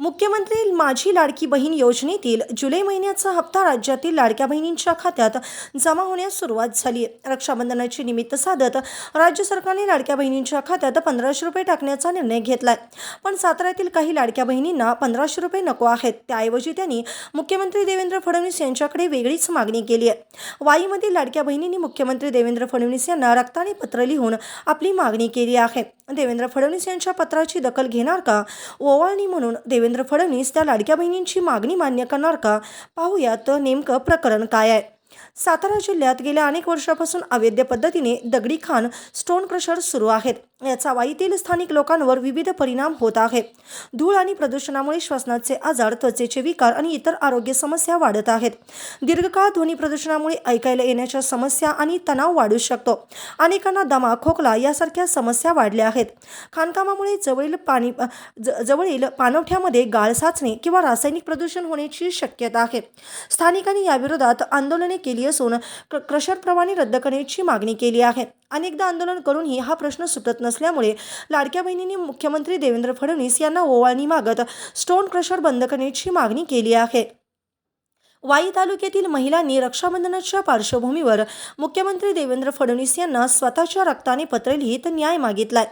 मुख्यमंत्री माझी लाडकी बहीण योजनेतील जुलै महिन्याचा हप्ता राज्यातील लाडक्या बहिणींच्या खात्यात जमा होण्यास सुरुवात झाली. आहे रक्षाबंधनाची निमित्त साधत राज्य सरकारने लाडक्या बहिणींच्या खात्यात पंधराशे रुपये टाकण्याचा निर्णय घेतलाय. पण साताऱ्यातील काही लाडक्या बहिणींना पंधराशे रुपये नको आहेत. त्याऐवजी त्यांनी मुख्यमंत्री देवेंद्र फडणवीस यांच्याकडे वेगळीच मागणी केली आहे. वाईमधील लाडक्या बहिणींनी मुख्यमंत्री देवेंद्र फडणवीस यांना रक्ताने पत्र लिहून आपली मागणी केली आहे. देवेंद्र फडणवीस यांच्या पत्राची दखल घेणार का? ओवाळणी म्हणून देवेंद्र फडणवीस त्या लाडक्या बहिणींची मागणी मान्य करणार का? पाहूयात नेमकं प्रकरण काय आहे. सातारा जिल्ह्यात गेल्या अनेक वर्षापासून अवैध पद्धतीने दगडी खाण स्टोन क्रशर सुरू आहेत. याचा वाईतील स्थानिक लोकांवर विविध परिणाम होत आहे. धूळ आणि प्रदूषणामुळे श्वसनाचे आजार त्वचेचे विकार आणि इतर आरोग्य समस्या वाढत आहेत. दीर्घकाळ ध्वनी प्रदूषणामुळे ऐकायला येण्याच्या समस्या आणि तणाव वाढू शकतो. अनेकांना दमा खोकला यासारख्या समस्या वाढल्या आहेत. खाणकामामुळे जवळील पाणी ज- जवळील पाणवठ्यामध्ये गाळ साचणे किंवा रासायनिक प्रदूषण होण्याची शक्यता आहे. स्थानिकांनी याविरोधात आंदोलने केली असून क्र- क्रशरप्रमाणे रद्द करण्याची मागणी केली आहे. अनेकदा आंदोलन करूनही हा प्रश्न सुटत नसल्यामुळे लाडक्या बहिणींनी मुख्यमंत्री देवेंद्र फडणवीस यांना ओवाळणी मागत स्टोन क्रशर बंद करण्याची मागणी केली आहे. वाई तालुक्यातील महिलांनी रक्षाबंधनाच्या पार्श्वभूमीवर मुख्यमंत्री देवेंद्र फडणवीस यांना स्वतःच्या रक्ताने पत्र लिहित न्याय मागितलाय.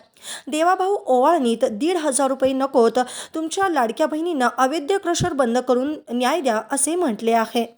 देवाभाऊ ओवाळणीत दीड हजार रुपये नकोत तुमच्या लाडक्या बहिणींना अवैध क्रशर बंद करून न्याय द्या असे म्हटले आहे.